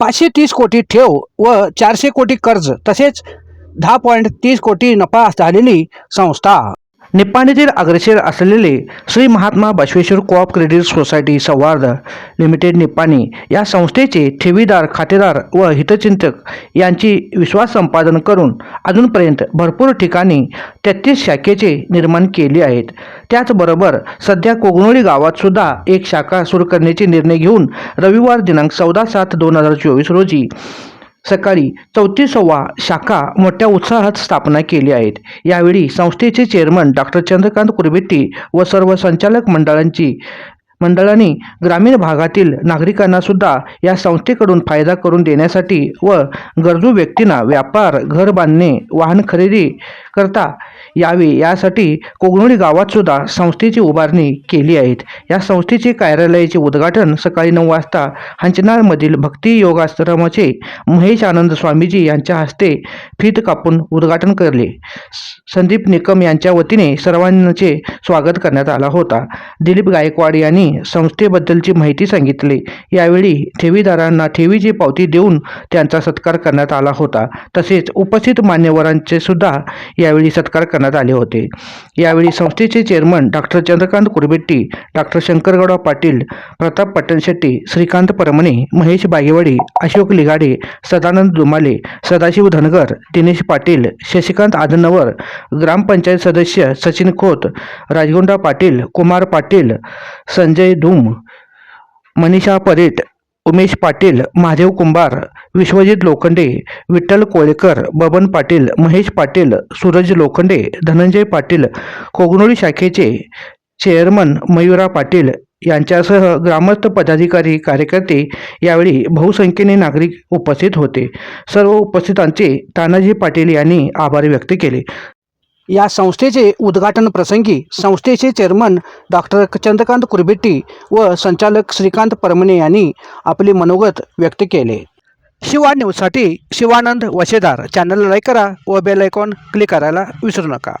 पाचशे तीस कोटी ठेव व चारशे कोटी कर्ज तसेच दहा पॉईंट तीस कोटी नफा झालेली संस्था. निपाणीतील अग्रेसर असलेले Shri Mahatma Basaveshwar co op credit society Samvad limited Nipani या संस्थेचे ठेवीदार खातेदार व हितचिंतक यांची विश्वास संपादन करून अजूनपर्यंत भरपूर ठिकाणी तेहतीस शाखेचे निर्माण केले आहेत. त्याचबरोबर सध्या कोगनोळी गावातसुद्धा एक शाखा सुरू करण्याचे निर्णय घेऊन रविवार दिनांक चौदा सात दोन हजार चोवीस रोजी सकाळी चौतीसावा शाखा मोठ्या उत्साहात स्थापना केली आहेत. यावेळी संस्थेचे चेअरमन डॉक्टर चंद्रकांत कुरबेट्टी व सर्व संचालक मंडळांची मंडळाने ग्रामीण भागातील नागरिकांना सुद्धा या संस्थेकडून फायदा करून देण्यासाठी व गरजू व्यक्तींना व्यापार घर बांधणे वाहन खरेदी करता यावे. यासाठी कोगनोळी गावात सुद्धा संस्थेची उभारणी केली आहेत. या संस्थेचे कार्यालयाचे उद्घाटन सकाळी नऊ वाजता हंचनाळमधील भक्ती योगाश्रमाचे महेश आनंद स्वामीजी यांच्या हस्ते फीत कापून उद्घाटन करले. स- संदीप निकम यांच्या वतीने सर्वांचे स्वागत करण्यात आला होता. दिलीप गायकवाड यांनी संस्थेबद्दलची माहिती सांगितली. यावेळी ठेवीदारांना ठेवीची पावती देऊन त्यांचा सत्कार करण्यात आला होता. तसेच उपस्थित मान्यवरांचे सुद्धा यावेळी सत्कार करण्यात आले होते. यावेळी संस्थेचे chairman doctor Chandrakant Kurbetti doctor Shankargouda Patil Pratap Patanshetti Shrikant Paramane Mahesh Bagewadi Ashok Ligade Sadanand Dumale Sadashiv Dhangar Dinesh Patil Shashikant Adanwar gram panchayat सदस्य सचिन खोत राजगोंडा पाटील कुमार पाटील संजय धूम मनीषा परेट उमेश पाटील महादेव कुंभार विश्वजित लोखंडे विठ्ठल कोळेकर बबन पाटील महेश पाटील सूरज लोखंडे धनंजय पाटील कोगनोळी शाखेचे चेअरमन मयुरा पाटील यांच्यासह ग्रामस्थ पदाधिकारी कार्यकर्ते यावेळी बहुसंख्येने नागरिक उपस्थित होते. सर्व उपस्थितांचे तानाजी पाटील यांनी आभार व्यक्त केले. या संस्थेचे उद्घाटन प्रसंगी संस्थेचे चेअरमन डॉक्टर चंद्रकांत कुरबेट्टी व संचालक श्रीकांत परमणे यांनी आपले मनोगत व्यक्त केले. शिवा न्यूजसाठी शिवानंद वशेदार. चॅनलला लाईक करा व बेल आयकॉन क्लिक करायला विसरू नका.